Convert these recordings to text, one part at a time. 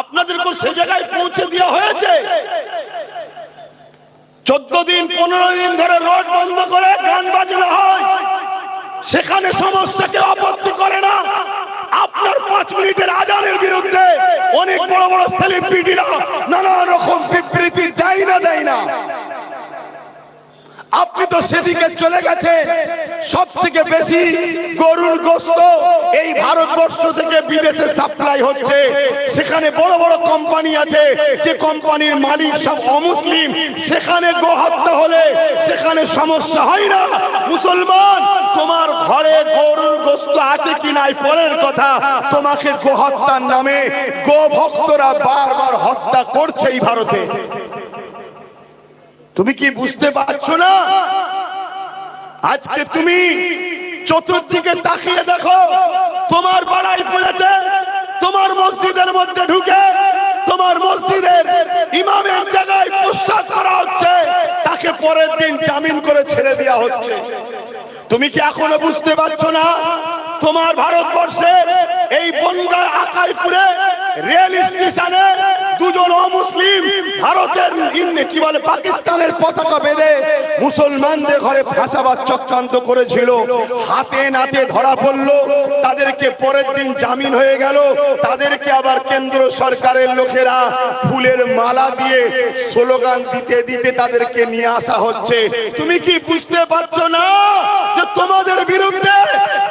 আপনাদেরকে সে জায়গায় পৌঁছে দেওয়া হয়েছে। চোদ্দ দিন, পনেরো দিন ধরে রোড বন্ধ করে গান বাজনা হয়। সেখানে সমস্যাকে আপত্তি করে না। আপনার পাঁচ মিনিটের আজানের বিরুদ্ধে অনেক বড় বড় সেলিব্রিটিরা নানা রকম বিবৃতি দেয় না দেয় না। আপনি তো সেদিকে চলে গেছে। সব থেকে বেশি গরুর গোস্ত এই ভারতবর্ষ থেকে বিদেশে সাপ্লাই হচ্ছে। সেখানে বড় বড় কোম্পানি আছে, যে কোম্পানির মালিক সব অমুসলিম। সেখানে গো হত্যা হলে সেখানে সমস্যা হয় না। মুসলমান, তোমার ঘরে গরুর গোস্ত আছে কি নাই পরের কথা। তোমাকে গো হত্যার নামে গো ভক্তরা বারবার হত্যা করছে এই ভারতে। তুমি কি বুঝতে পারছ না? আজকে তুমি চতুর্দিকে তাকিয়ে দেখো, তোমার পাড়ায় পুরাতে তোমার মসজিদের মধ্যে ঢুকে, তোমার মসজিদের ইমামের জায়গায় প্রস্তাব করা হচ্ছে, তাকে পরের দিন জামিন করে ছেড়ে দেওয়া হচ্ছে। তুমি কি এখনও বুঝতে পারছ না? তোমার ভারতবর্ষের এই বনগা আকাইপুরে রেল স্টেশনে দুজন অমুসলিম ভারতের কি বলে পাকিস্তানের পতাকা বেঁধে মুসলমানদের ঘরে ফাঁসাবার চক্রান্ত করেছিল। হাতে নাতে ধরা পড়ল। তাদেরকে পরের দিন জামিন হয়ে গেল। তাদেরকে আবার কেন্দ্র সরকারের লোকেরা ফুলের মালা দিয়ে স্লোগান দিতে দিতে তাদেরকে নিয়ে আসা হচ্ছে। তুমি কি বুঝতে পারছ না যে তোমাদের বিরুদ্ধে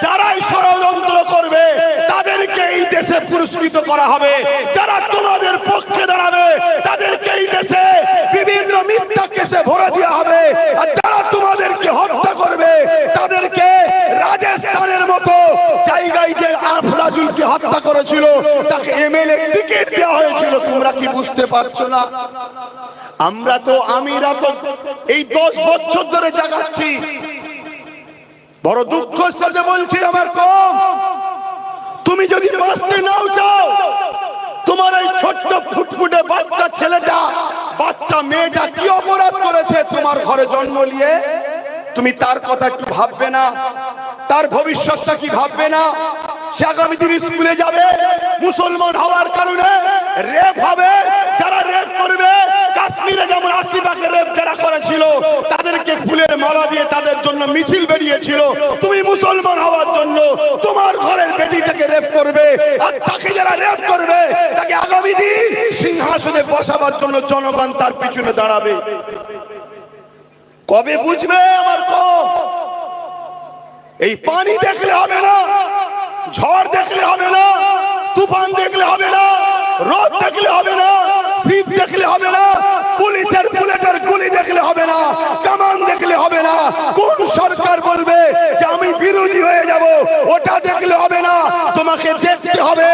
যারাই ষড়যন্ত্র করবে, তাদেরকে এই দেশে পুরস্কৃত করা হবে? যারা তোমাদের পক্ষে দাঁড়াবে তাদেরকে এই দেশে বিভিন্ন মিথ্যা কেসে ভরে দেওয়া হবে আর যারা তোমাদেরকে হত্যা করবে তাদেরকে রাজস্থানের মতো জায়গায় যে আফরাজুলকে হত্যা করেছিল তাকে এমএলএ টিকিট দেওয়া হয়েছিল তোমরা কি বুঝতে পারছ না? আমরা তো আমিরা তো এই দশ বছর ধরে জাগাচ্ছি। বড় দুঃখের সাথে বলছি আমার কম। তুমি যদি বাঁচতে নাও চাও, তোমার এই ছোট্ট ফুটফুটে বাচ্চা ছেলেটা, বাচ্চা মেয়েটা কি অপরাধ করেছে তোমার ঘরে জন্ম নিয়ে? তুমি তার কথা একটু ভাববে না। তার ভবিষ্যৎটা কি ভাববে না? সে আগামী দিন স্কুলে যাবে, মুসলমান হওয়ার কারণে রেপ হবে, যারা রেপ করবে, কাশ্মীরে যেমন আসিফাকে রেপ যারা করেছিল, তাদেরকে ফুলের মালা দিয়ে তাদের জন্য মিছিল বেরিয়েছিল। তুমি মুসলমান হওয়ার জন্য তোমার ঘরের বেটিটাকে রেপ করবে, আর তাকে যারা রেপ করবে, তাকে আগামী দিন সিংহাসনে বসাবার জন্য জনগণ তার পিছনে দাঁড়াবে। কবে বুঝবে আমার কম? এই পানি দেখলে হবে না, ঝড় দেখলে হবে না, তুফান দেখলে হবে না শীত দেখলে হবে না, পুলিশের বুলেটের গুলি দেখলে হবে না, কামান দেখলে হবে না। কোন সরকার বলবে যে আমি বিরোধী হয়ে যাব? ওটা দেখলে হবে তোমাকে দেখতে হবে।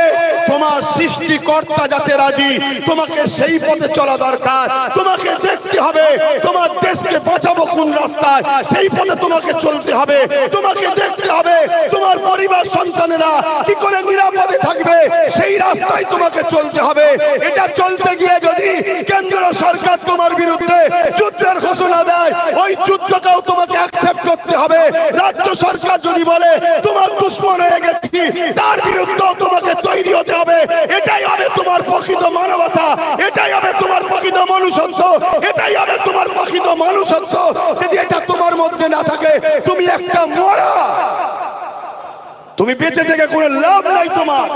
তোমার সৃষ্টিকর্তা যাতে রাজি, তোমাকে সেই পথে চলা দরকার। তোমাকে দেখতে হবে, তোমার দেশকে বাঁচাবো কোন রাস্তায়, সেই পথে তোমাকে চলতে হবে। তোমাকে দেখতে হবে, তোমার পরিবার সন্তানেরা কি করে নিরাপদে থাকবে, সেই রাস্তায় তোমাকে চলতে হবে। এটা চলতে গিয়ে যদি কেন্দ্র সরকার তোমার বিরুদ্ধে যুদ্ধের ঘোষণা দেয়, ওই যুদ্ধটাও তোমাকে করতে হবে। রাজ্য সরকার যদি বলে, তোমার দুশ্মন হয়ে গেছি, তার বিরুদ্ধেও তোমাকে তৈরি হতে হবে। এটাই হবে তোমার প্রকৃত মানবতা, এটাই হবে তোমার প্রকৃত মনুষ্যত্ব, এটাই হবে তোমার প্রকৃত মনুষ্যত্ব। যদি এটা তোমার মধ্যে না থাকে, তুমি একটা মরা। তুমি বেঁচে থেকে কোনো লাভ নাই তোমার।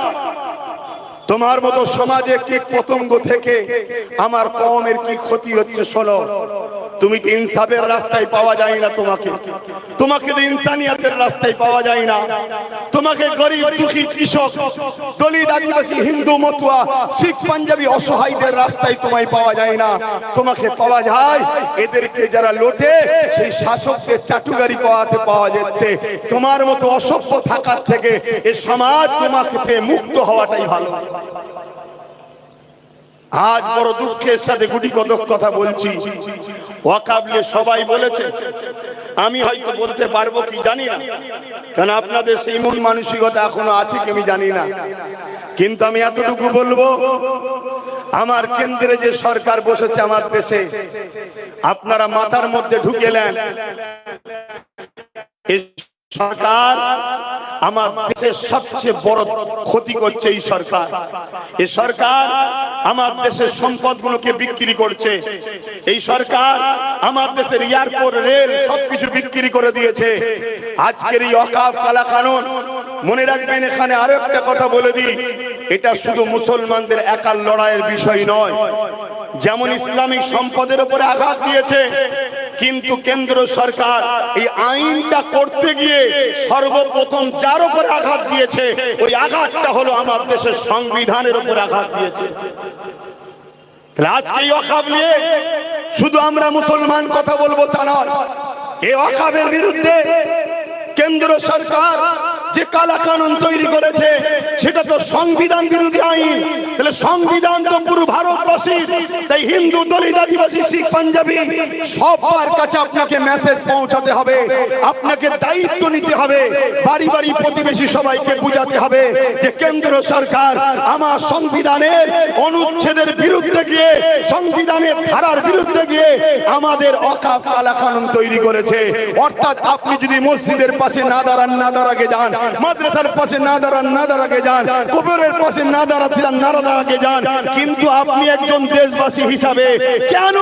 তোমার মতো সমাজে কীট পতঙ্গ থেকে আমার কমের কি ক্ষতি হচ্ছে, শোনো। তুমি তো ইনসাফের রাস্তায় পাওয়া যায় না তোমাকে? তোমাকে তো ইনসানিয়াতের রাস্তায় পাওয়া যায় না। তোমাকে গরিব, দুঃখী কৃষক, দলিত আদিবাসী, হিন্দু, মতুয়া, শিখ, পাঞ্জাবি, অসহায়দের রাস্তায় তোমায় পাওয়া যায় না। তোমাকে পাওয়া যায় এদেরকে যারা লোটে, সেই শাসকদের চাটুগারি পাওয়াতে পাওয়া যাচ্ছে। তোমার মতো অসভ্য থাকার থেকে এ সমাজ তোমাকে মুক্ত হওয়াটাই ভালো। আজ বড় দুঃখের সাথে গুটি কতক কথা বলছি। ওয়াকাবলে সবাই বলেছে। আমি হয়তো বলতে পারব কি জানি না। কেন আপনাদের সেই মন মানসিকতা এখনও আছে কি আমি জানি না। কিন্তু আমি এতটুকু বলব, আমার কেন্দ্রে যে সরকার বসেছে আমার দেশে, আপনারা মাথার মধ্যে ঢুকেলেন সরকার আমার দেশের সবচেয়ে বড় ক্ষতি করছে এই সরকার। এই সরকার আমার দেশের সম্পদগুলোকে বিক্রি করছে। এই সরকার আমার দেশের এয়ারপোর্ট, রেল সবকিছু বিক্রি করে দিয়েছে। আজকের এই অকাপ কালা কানুন, মনে রাখবেন এখানে আরও একটা কথা বলে দিই। এটা শুধু মুসলমানদের একার লড়াইয়ের বিষয় নয়। যেমন ইসলামিক সম্পদের উপরে আঘাত দিয়েছে কিন্তু কেন্দ্র সরকার এই আইনটা করতে গিয়ে সর্বপ্রথম যার উপরে আঘাত দিয়েছে, ওই আঘাতটা হলো আমার দেশের সংবিধানের উপর আঘাত দিয়েছে। আজকে এই নিয়ে শুধু আমরা মুসলমান কথা বলব তা নয়, এই অখাবের বিরুদ্ধে কেন্দ্র সরকার যে কালা কানুন তৈরি করেছে, সেটা তো সংবিধান বিরোধী আইন। তাহলে সংবিধান তো পুরো ভারতবাসী। তাই হিন্দু দলিত আদিবাসী, শিখ, পাঞ্জাবি, সবার কাছে আপনাকে মেসেজ পৌঁছাতে হবে। আপনাকে দায়িত্ব নিতে হবে। বাড়ি বাড়ি প্রতিবেশী সবাইকে বুঝাতে হবে যে কেন্দ্র সরকার আমার সংবিধানের অনুচ্ছেদের বিরুদ্ধে গিয়ে, সংবিধানের ধারার বিরুদ্ধে গিয়ে আমাদের অকাপ কালা কানুন তৈরি করেছে। অর্থাৎ আপনি যদি মসজিদের পাশে না দাঁড়ান, না দাঁড়াকে যান মাদ্রাসার পাশে না দাঁড়ান, না দাঁড়াকে যান, কবরের পাশে না যান না দাঁড়াকে যান। কিন্তু আপনি একজন দেশবাসী হিসাবে কেন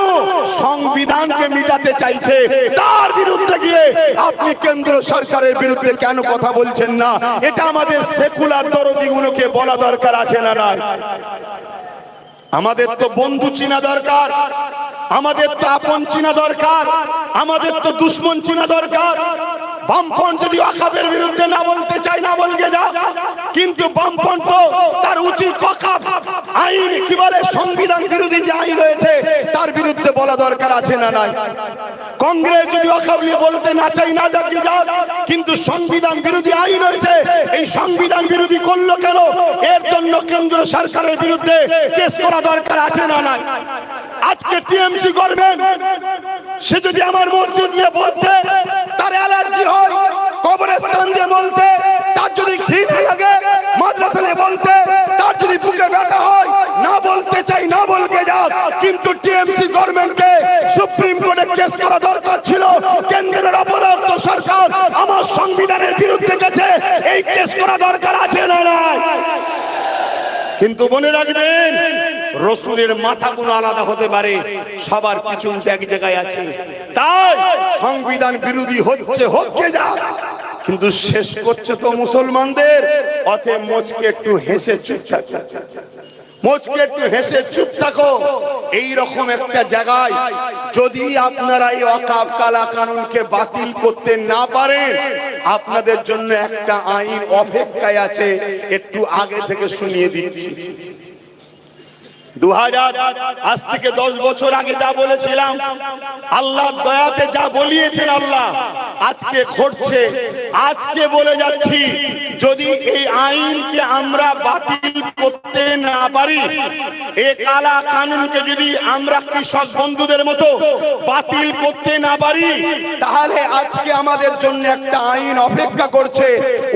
সংবিধানকে মিটাতে চাইছে? তার বিরুদ্ধে গিয়ে আপনি কেন্দ্র সরকারের বিরুদ্ধে কেন কথা বলছেন না? এটা আমাদের সেকুলার দরদিগুলোকে বলা দরকার আছে না নাই? আমাদের তো বন্ধু চিনা দরকার, আমাদের তো আপন চিনা দরকার, আমাদের তো দুশ্মন চিনা দরকার। বামপন যদি অকাবের বিরুদ্ধে না বলতে চাই না বলকে যা। কিন্তু বামপন তো তার উচিত অকাব আইন কি বলে সংবিধান বিরোধী যে আইন রয়েছে, তার বিরুদ্ধে বলা দরকার আছে না নাই? কংগ্রেস যদি অকাব নিয়ে বলতে না চাই না যাক যাক কিন্তু সংবিধান বিরোধী আইন রয়েছে, এই সংবিধান বিরোধী করল কেন? এর জন্য কেন্দ্র সরকারের বিরুদ্ধে কেস করা দরকার আছে না নাই? আজকে টিএমসি করবেন সে যদি আমার মসজিদ নিয়ে বলতে, তার অ্যালার্জি হয় কবরস্থান দিয়ে বলতে, তার যদি ঘৃণা লাগে, মাদ্রাসা বলতে, তার যদি বুকে ব্যথা হয়, না বলতে চাই, না বলতে যা কিন্তু টিএমসি গভর্নমেন্টকে সুপ্রিম কোর্টে কেস করা দরকার ছিল। কেন্দ্রের অপরাধ সরকার আমার সংবিধানের বিরুদ্ধে গেছে। এই কেস করা দরকার আছে না নাই? কিন্তু মনে রাখবেন, রসুলের মাথাগুলো আলাদা হতে পারে, সবার পিছন এক জায়গায় আছে। তাই সংবিধান বিরোধী হচ্ছে হচ্ছে যা। কিন্তু শেষ করছে তো মুসলমানদের অথে মোচকে একটু হেসে চুপ থাকো। মোচকে একটু হেসে চুপ থাকো। এই রকম একটা জায়গায় যদি আপনারা এই অকাপ কালা কানুনকে বাতিল করতে না পারেন, আপনাদের জন্য একটা আইন অপেক্ষায় আছে, একটু আগে থেকে শুনিয়ে দিচ্ছি। আজ থেকে দশ বছর আগে যা বলেছিলাম আল্লাহ দয়াতে যা বলিয়েছেন আল্লাহ, আজকে ঘটছে। আজকে বলে যাচ্ছি, যদি এই আইনকে আমরা বাতিল করতে না পারি, এ কালা কানুনকে যদি আমরা কৃষক বন্ধুদের মতো বাতিল করতে না পারি, তাহলে আজকে আমাদের জন্য একটা আইন অপেক্ষা করছে।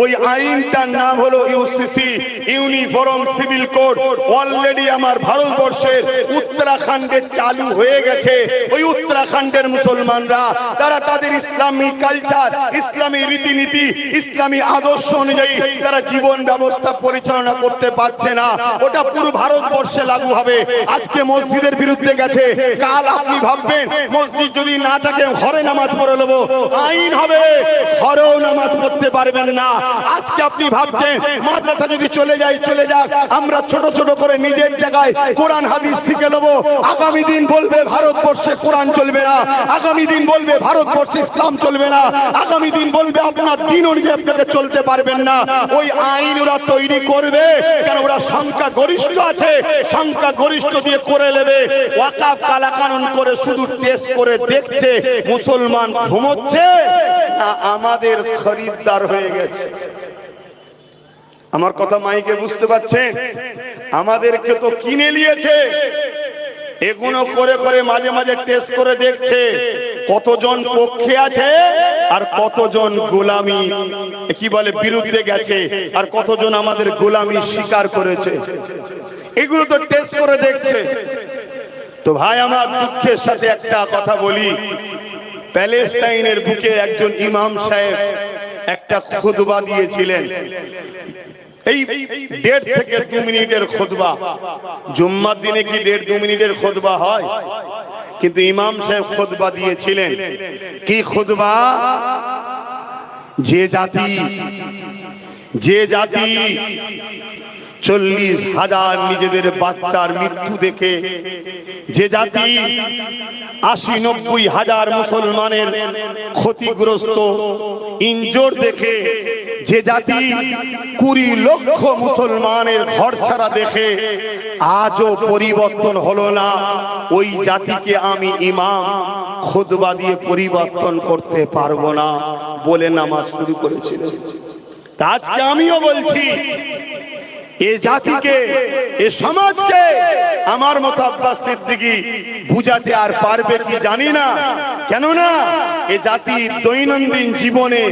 ওই আইনটার নাম হলো UCC, uniform civil code. Already আমার ভারতবর্ষের উত্তরাখণ্ডে চালু হয়ে গেছে। ওই উত্তরাখণ্ডের মুসলমানরা, তারা তাদের ইসলামী কালচার, ইসলামী রীতিনীতি, ইসলামী আদর্শ অনুযায়ী তারা জীবন ব্যবস্থা পরিচালনা করতে পারছে না। ওটা পুরো ভারতবর্ষে লাগু হবে। আজকে মসজিদের বিরুদ্ধে গেছে। কাল আপনি ভাববেন, মসজিদ যদি না থাকে, ঘরে নামাজ পড়ে নেব। আইন হবে, ঘরেও নামাজ পড়তে পারবেন না। আজকে আপনি ভাবছেন, মাদ্রাসা যদি চলে যায়, চলে যাক। আমরা ছোট ছোট করে নিজের জায়গায় কোরআন হাদিস শিখে নেব। আগামী দিন বলবে ভারতবর্ষে কোরআন চলবে না। আগামী দিন বলবে ভারতবর্ষে ইসলাম চলবে না। আগামী দিন বলবে আপনার দিন অনুযায়ী আপনাকে চলতে পারবেন না। ওই আইন ওরা তৈরি করবে। কেন ওরা সংখ্যা গরিষ্ঠ আছে। সংখ্যা গরিষ্ঠ দিয়ে করে নেবে। ওয়াকাফ কালা কানুন করে শুধু টেস্ট করে দেখছে, মুসলমান ঘুমোচ্ছে না আমাদের খরিদ্দার হয়ে গেছে। আমার কথা মাইকে বুঝতে পারছেন? আমাদেরকে তো কিনে নিয়েছে। এগুলো করে করে মাঝে মাঝে টেস্ট করে দেখছে কতজন পক্ষে আছে আর কতজন গোলামি, কি বলে, বিরুদ্ধে গেছে আর কতজন আমাদের গোলামি স্বীকার করেছে। এগুলো তো টেস্ট করে দেখছে। তো ভাই, আমার দুঃখের সাথে একটা কথা বলি। প্যালেস্টাইনের বুকে একজন ইমাম সাহেব একটা খুতবা দিয়েছিলেন। এই দেড় থেকে দু মিনিটের খোদবা জুম্মার দিনে কি দেড় দু মিনিটের খোদবা হয়? কিন্তু ইমাম সাহেব খোদবা দিয়েছিলেন। কি খোদবা যে জাতি যে জাতি চল্লিশ হাজার নিজেদের বাচ্চার মৃত্যু দেখে যে জাতি আশি নব্বই হাজার মুসলমানের ক্ষতিগ্রস্ত ইঞ্জোর দেখে যে জাতি কুড়ি লক্ষ মুসলমানের ঘর ছাড়া দেখে আজও পরিবর্তন হলো না, ওই জাতিকে আমি ইমাম খুদবা দিয়ে পরিবর্তন করতে পারব না বলে নামাজ শুরু করেছিলেন। তা আজকে আমিও বলছি এ জাতিকে, এ সমাজকে আমার মতো আব্বাস সিদ্দিকি বুঝাতে আর পারবে কি জানি না। এ জাতি দৈনন্দিন জীবনে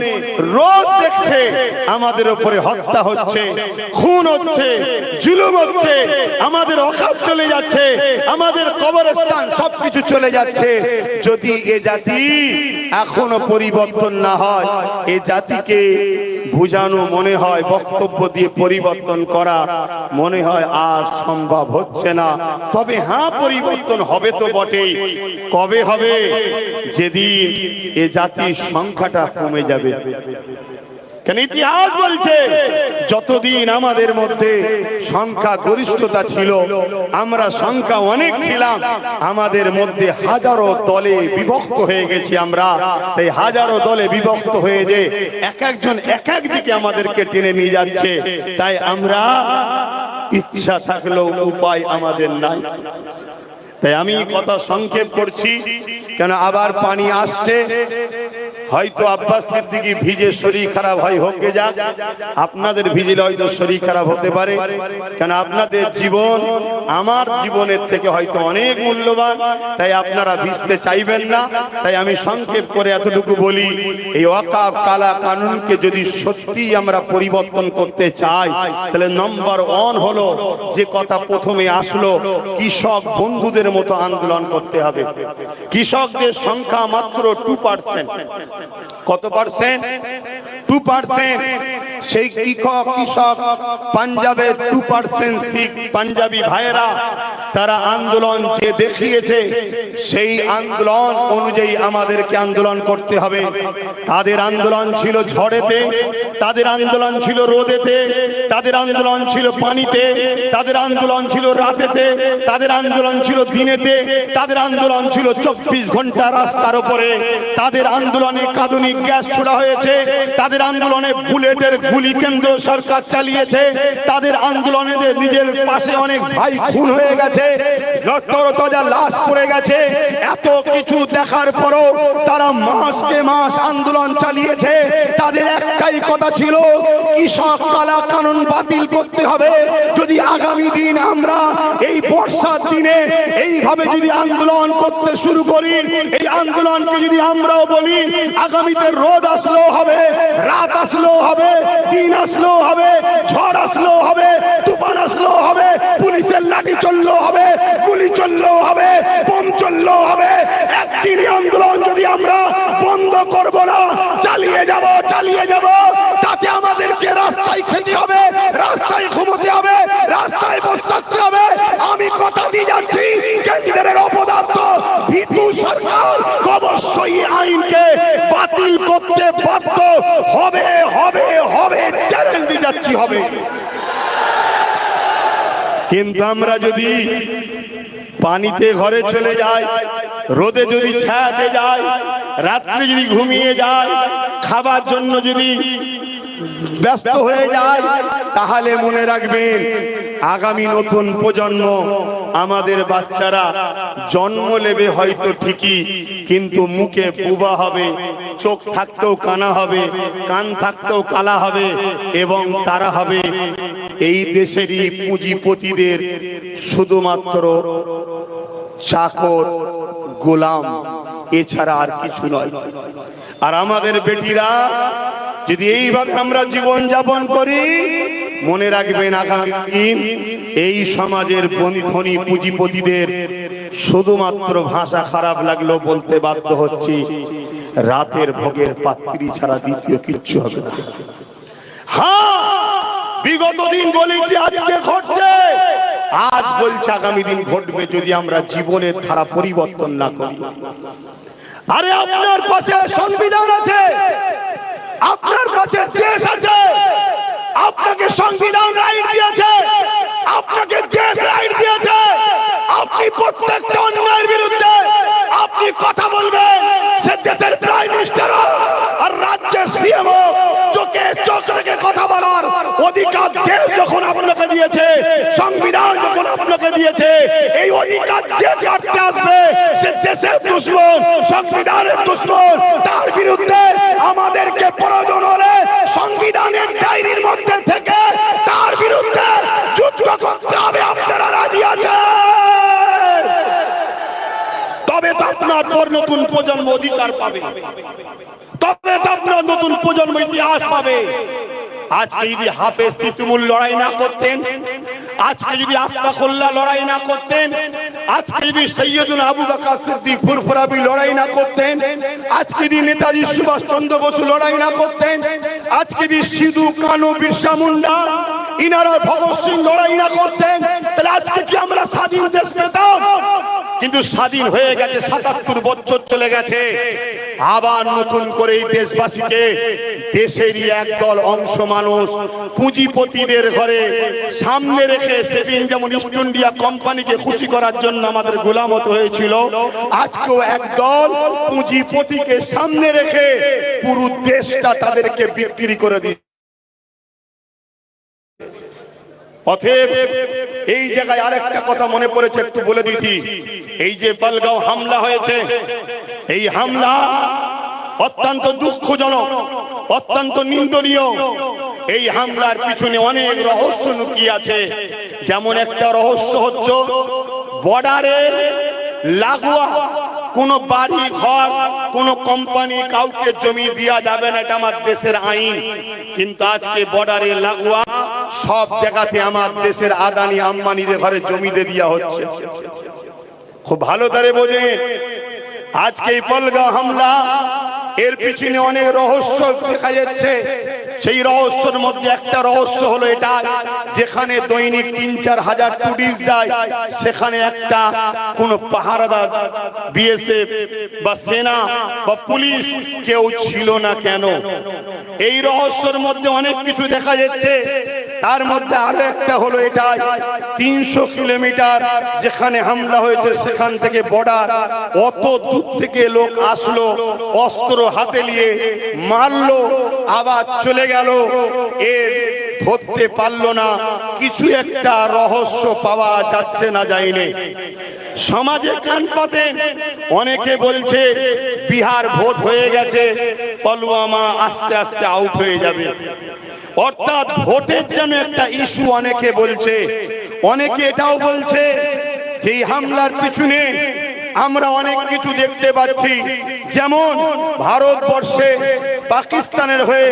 রোজ দেখছে আমাদের উপরে হত্যা হচ্ছে, খুন হচ্ছে, জুলুম হচ্ছে, আমাদের অকাপ চলে যাচ্ছে, আমাদের কবরস্থান সবকিছু চলে যাচ্ছে। যদি এ জাতি এখনও পরিবর্তন না হয়, এ জাতিকে বুঝানো মনে হয় বক্তব্য দিয়ে পরিবর্তন করা মনে হয় আর সম্ভব হচ্ছে না। তবে হ্যাঁ পরিবর্তন হবে তো বটেই। কবে হবে? যেদিন এ জাতির সংখ্যাটা কমে যাবে। কেন ইতিহাস বলছে? যতদিন আমাদের মধ্যে সংখ্যা গরিষ্ঠতা ছিল, আমরা সংখ্যা অনেক ছিলাম, আমাদের মধ্যে হাজারো দলে বিভক্ত হয়ে গেছি আমরা। এই হাজারো দলে বিভক্ত হয়ে যে এক একজন এক এক দিকে আমাদেরকে টেনে নিয়ে যাচ্ছে, তাই আমরা ইচ্ছা থাকলেও উপায় আমাদের নাই। তাই আমি কথা সংক্ষেপ করছি, কেন আবার পানি আসছে? হয়তো আব্বাস সিদ্দিকি ভিজে শরীর খারাপ হয়, হোকে যাক আপনাদের ভিজলে হয়তো শরীর খারাপ হতে পারে। কেন আপনাদের জীবন আমার জীবনের থেকে হয়তো অনেক মূল্যবান। তাই আপনারা ভিজতে চাইবেন না। তাই আমি সংক্ষেপ করে এতটুকু বলি, এই ওয়াকাফ কালা কানুনকে যদি সত্যি আমরা পরিবর্তন করতে চাই, তাহলে নম্বর ওয়ান হলো যে কথা প্রথমে আসলো, কৃষক বন্ধুদের মতো আন্দোলন করতে হবে। কৃষকদের সংখ্যা মাত্র টু পার্সেন্ট কত পার্সেন্ট? Two percent. সেই কৃষক কৃষক, পাঞ্জাবের টু পার্সেন্ট শিখ পাঞ্জাবি ভাইয়েরা, তারা আন্দোলন যে দেখিয়েছে, সেই আন্দোলন অনুযায়ী আমাদেরকে আন্দোলন করতে হবে। তাদের আন্দোলন ছিল ঝড়েতে, তাদের আন্দোলন ছিল রোদেতে, তাদের আন্দোলন ছিল পানিতে, তাদের আন্দোলন ছিল রাতেতে, তাদের আন্দোলন ছিল দিনেতে, তাদের আন্দোলন ছিল চব্বিশ ঘণ্টা রাস্তার উপরে। তাদের আন্দোলনে কাঁদুনি গ্যাস ছোড়া হয়েছে, তাদের আন্দোলনে বুলেটের গুলি কেন্দ্র সরকার চালিয়েছে, তাদের আন্দোলনে নিজের পাশে অনেক ভাই খুন হয়ে গেছে লাশ পড়ে গেছে, এত কিছু দেখার পরও তারা মাসকে মাস আন্দোলন চালিয়েছে, তাদের একটাই কথা ছিল, কৃষক কালা কানুন বাতিল করতে হবে, যদি আগামী দিন আমরা এই বর্ষার দিনে এইভাবে যদি আন্দোলন করতে শুরু করি, এই আন্দোলনকে যদি আমরাও বলি আগামীতে রোদ আসলেও হবে, রাত আসলেও হবে, দিন আসলেও হবে, ঝড় আসলেও হবে, তুফান আসলেও হবে, পুলিশের লাঠি চললেও হবে, গুলি চললেও হবে, বোম চললেও হবে। একদিনই আন্দোলন যদি আমরা বন্ধ করব না, চালিয়ে যাব চালিয়ে যাব, তাতে আমাদেরকে রাস্তায় খেতে হবে, রাস্তায় ঘুমোতে হবে, রাস্তায় বসতে হবে। আমি কথা দিয়ে যাচ্ছি, কেন্দ্রের অপদার্থ ভীতু সরকার অবশ্যই আইনকে বাতিল করতে বাধ্য হবে হবে হবে চ্যালেঞ্জ দিয়ে যাচ্ছি, হবে। কিন্তু আমরা যদি পানিতে ঘরে চলে যায় রোদে যদি ছায়াতে যায় রাত্রে যদি ঘুমিয়ে যায় খাবার জন্য যদি ব্যস্ত হয়ে যায় তাহলে মনে রাখবেন আগামী নতুন প্রজন্ম আমাদের বাচ্চারা জন্ম নেবে হয়তো ঠিকই, কিন্তু মুখে পুবা হবে, চোখ থাকতেও কানা হবে, কান থাকতেও কালা হবে এবং তারা হবে এই দেশেরই পুঁজিপতিদের শুধুমাত্র চাকর, গোলাম, এছাড়া আর কিছু নয়। আর আমাদের বেটিরা, যদি এইভাবে আমরা জীবন যাপন করি মনে রাখবেন আগামী দিন এই সমাজের বনি ধনী পুঁজিপতিদের শুধুমাত্র ভাষা খারাপ লাগল বলতে বাধ্য হচ্ছি, রাতের ভোগের পাত্রী ছাড়া দ্বিতীয় কিচ্ছু হবে না। বিগত দিন বলেছি, আজকে ঘটছে। আজ বলছে আগামী দিন ঘটবে যদি আমরা জীবনের ধারা পরিবর্তন না করি। আরে আপনার পাশে সংবিধান আছে, আপনার পাশে দেশ আছে। আপনাকে সংবিধান রাইট দিয়েছে। আপনাকে দেশ রাইট দিয়েছে। আপনি প্রত্যেকটা অন্যায়ের বিরুদ্ধে আপনি কথা বলবেন সে দেশের প্রাইম মিনিস্টার আর রাজ্যের সিএম চোখে চোখ রেখে কথা বলার অধিকার দেশ যখন আপনাকে দিয়েছে, সংবিধান যখন আপনাকে দিয়েছে, এই অধিকার যে কাটতে আসবে, সে দেশের দুশ্মন, সংবিধানের দুশ্মন, তার বিরুদ্ধে আমাদেরকে প্রয়োজন হলে সংবিধানের ডায়েরির মধ্যে থেকে তার বিরুদ্ধে যুদ্ধ করতে হবে, আপনারা রাজি আছেন? তবে তো আপনার পর নতুন প্রজন্ম অধিকার পাবে। তবে তো আপনার নতুন প্রজন্ম ইতিহাস পাবে। আজকে যদি হাফেজ তিতুমুল লড়াই না করতেন, আজকে যদি আস্তাকুল্লাহ লড়াই না করতেন, আজকে যদি সৈয়দুল আবু বকর সিদ্দিক ফুরফুরাবি লড়াই না করতেন, আজকে যদি নেতাজি সুভাষ চন্দ্র বসু লড়াই না করতেন, আজকে যদি সিধু, কানু, বিরসা মুন্ডা ইনারা ভগৎ সিং লড়াই না করতেন, তাহলে আজকে কি আমরা স্বাধীন দেশ পেতাম? কিন্তু স্বাধীন হয়ে গেছে, সাতাত্তর বছর চলে গেছে। আবার নতুন করে এই দেশবাসীকে দেশেরই একদল অংশ মানুষ পুঁজিপতিদের ঘরে সামনে রেখে সেদিন যেমন ইস্ট ইন্ডিয়া কোম্পানিকে খুশি করার জন্য আমাদের গোলামত হয়েছিল, আজকেও একদল পুঁজিপতিকে সামনে রেখে পুরো দেশটা তাদেরকে বিক্রি করে দিচ্ছে। অতএব এই জায়গায় আরেকটা কথা মনে পড়েছে, একটু বলে দিতি এই যে পালগাঁও হামলা হয়েছে, এই হামলা অত্যন্ত দুঃখজনক, অত্যন্ত নিন্দনীয়। এই হামলার পিছনে অনেক রহস্য লুকিয়ে আছে। যেমন একটা রহস্য হচ্ছে বর্ডারে লাগোয়া কোন বাড়ি, ঘর, কোন কোম্পানি কাউকে জমি দেওয়া যাবে না, এটা আমার দেশের আইন। কিন্তু আজকে বর্ডারে লাগোয়া, সব জায়গাতে আমার দেশের আদানি আম্বানিদের ঘরে জমিতে দেওয়া হচ্ছে। খুব ভালো তারে বোঝেন আজকে এই পলগা হামলা, এর পিছনে অনেক রহস্য দেখা যাচ্ছে। সেই রহস্যের মধ্যে একটা রহস্য হলো এটা, যেখানে দৈনিক তিন, চার হাজার টুরিস্ট যায়, সেখানে একটা কোন পাহারাদার বিএসএফ বা সেনা বা পুলিশ কেউ ছিল না কেন? এই রহস্যের মধ্যে অনেক কিছু দেখা যাচ্ছে। তার মধ্যে আরও একটা হলো এটাই তিনশো কিলোমিটার যেখানে হামলা হয়েছে, সেখান থেকে বর্ডার অত দূর থেকে লোক আসলো, অস্ত্র হাতে নিয়ে মারলো, আবার চলে গেল। এর ধরতে পারল না। কিছু একটা রহস্য পাওয়া যাচ্ছে না যায়নি। সমাজে কান পাতেন অনেকে বলছে, বিহার ভোট হয়ে গেছে, পলুয়ামা আস্তে আস্তে আউট হয়ে যাবে। অর্থাৎ ভোটের জন্য একটা ইস্যু অনেকে বলছে। অনেকে এটাও বলছে যে হামলার পিছনে আমরা অনেক কিছু দেখতে পাচ্ছি। যেমন ভারতবর্ষে পাকিস্তানের হয়ে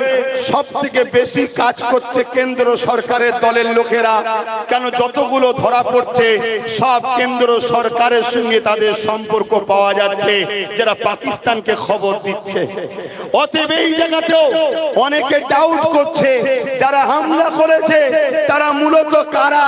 সব থেকে বেশি কাজ করছে কেন্দ্র সরকারের দলের লোকেরা। কেন যতগুলো ধরা পড়ছে, সব কেন্দ্র সরকারের সঙ্গে তাদের সম্পর্ক পাওয়া যাচ্ছে, যারা পাকিস্তানকে খবর দিচ্ছে। অতএব এই জায়গাতেও অনেকে ডাউট করছে, যারা হামলা করেছে, তারা মূলত কারা?